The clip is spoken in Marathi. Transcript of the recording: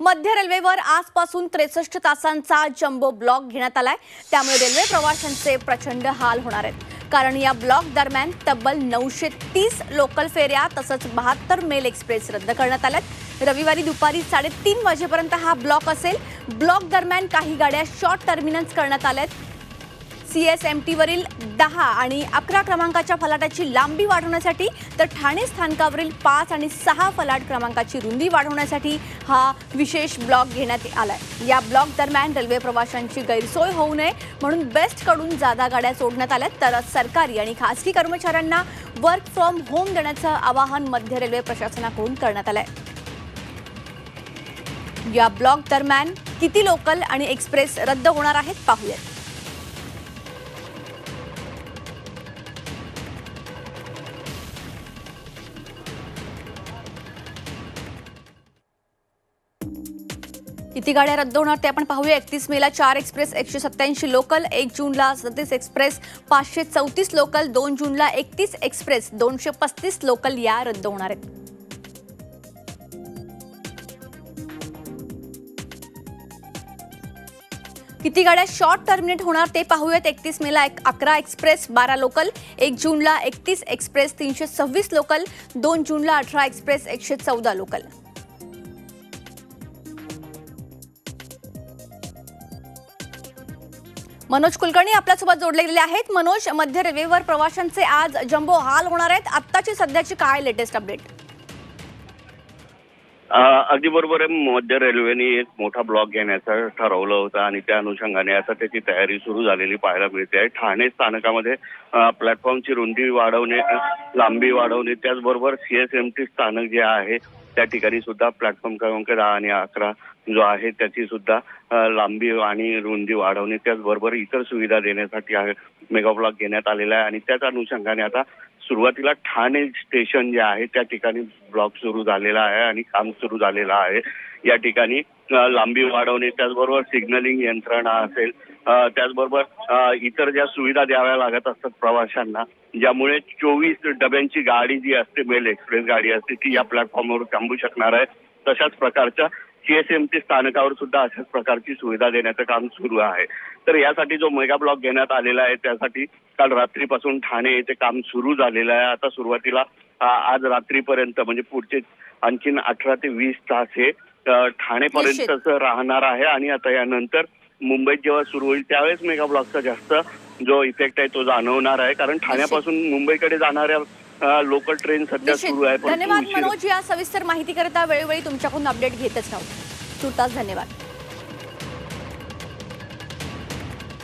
मध्य रेल्वेवर आजपासून त्रेसष्ट तासांचा जम्बो ब्लॉक घेण्यात आलाय. त्यामुळे रेल्वे प्रवाशांचे प्रचंड हाल होणार आहेत. कारण या ब्लॉक दरम्यान तब्बल नऊशे तीस लोकल फेऱ्या तसंच बहात्तर मेल एक्सप्रेस रद्द करण्यात आल्यात. रविवारी दुपारी साडेतीन वाजेपर्यंत हा ब्लॉक असेल. ब्लॉक दरम्यान काही गाड्या शॉर्ट टर्मिनल्स करण्यात आल्यात. सी एस एम टीवरील दहा आणि अकरा क्रमांकाच्या फलाटाची लांबी वाढवण्यासाठी तर ठाणे स्थानकावरील पाच आणि सहा फलाट क्रमांकाची रुंदी वाढवण्यासाठी हा विशेष ब्लॉक घेण्यात आला आहे या ब्लॉक दरम्यान रेल्वे प्रवाशांची गैरसोय होऊ नये म्हणून बेस्टकडून जादा गाड्या सोडण्यात आल्यात. तर सरकारी आणि खासगी कर्मचाऱ्यांना वर्क फ्रॉम होम देण्याचं आवाहन मध्य रेल्वे प्रशासनाकडून करण्यात आलं आहे या ब्लॉक दरम्यान किती लोकल आणि एक्सप्रेस रद्द होणार आहेत पाहूयात. किती गाड्या रद्द होणार. ते आपण पाहूया. एकतीस मेला चार एक्सप्रेस एकशे सत्याऐंशी लोकल एक जूनला सदतीस एक्सप्रेस पाचशे चौतीस लोकल दोन जूनला एकतीस एक्सप्रेस दोनशे पस्तीस लोकल या रद्द होणार आहेत. किती गाड्या शॉर्ट टर्मिनेट होणार ते पाहूयात. एकतीस मेला एक अकरा एक्सप्रेस बारा लोकल एक जूनला एकतीस एक्सप्रेस तीनशे सव्वीस लोकल दोन जूनला अठरा एक्सप्रेस एकशे चौदा लोकल. मनोज कुलकर्णी आपल्यासोबत जोडले गेले आहेत. मनोज मध्य रेल्वेवर प्रवाशांचे आज जम्बो हाल होणार आहेत. आत्ताची सध्याची काय लेटेस्ट अपडेट अगदी बरोबर आहे. मध्य रेल्वेने एक मोठा ब्लॉक घेण्याचं ठरवलं होतं आणि त्या अनुषंगाने आता त्याची तयारी सुरू झालेली पाहायला मिळते आहे. ठाणे स्थानकामध्ये प्लॅटफॉर्मची रुंदी वाढवणे लांबी वाढवणे त्याचबरोबर सीएसएमटी स्थानक जे आहे त्या ठिकाणी सुद्धा प्लॅटफॉर्म क्रमांक दहा आणि अकरा जो आहे त्याची सुद्धा लांबी आणि रुंदी वाढवणे त्याचबरोबर इतर सुविधा देण्यासाठी आहे मेगा ब्लॉक घेण्यात आलेला आहे. आणि त्याच अनुषंगाने आता सुरुवातीला ठाणे स्टेशन जे आहे त्या ठिकाणी ब्लॉक सुरू झालेला आहे आणि काम सुरू झालेलं आहे. या ठिकाणी लांबी वाढवणे त्याचबरोबर सिग्नलिंग यंत्रणा असेल त्याचबरोबर इतर ज्या सुविधा द्याव्या लागत असतात प्रवाशांना ज्यामुळे चोवीस डब्यांची गाडी जी असते मेल एक्सप्रेस गाडी असते ती या प्लॅटफॉर्मवर थांबू शकणार आहे. तशाच प्रकारच्या सीएसएमटी स्थानकावर सुद्धा अशाच प्रकारची सुविधा देण्याचं काम सुरू आहे. तर यासाठी जो मेगा ब्लॉक घेण्यात आलेला आहे त्यासाठी काल रात्रीपासून ठाणे येथे काम सुरू झालेलं आहे. आता सुरुवातीला आज रात्रीपर्यंत म्हणजे पुढचे आणखीन अठरा ते वीस तास हे ठाणेपर्यंतच राहणार आहे. आणि आता यानंतर मुंबईत जेव्हा सुरू होईल त्यावेळेस मेगा ब्लॉकचा जास्त जो इफेक्ट आहे तो जाणवणार आहे. कारण ठाण्यापासून मुंबईकडे जाणाऱ्या लोकल ट्रेन सध्या सुरू आहे. धन्यवाद मनोज. या सविस्तर माहिती करता वेळोवेळी तुमच्याकडून अपडेट घेतच राहू तुर्तास धन्यवाद.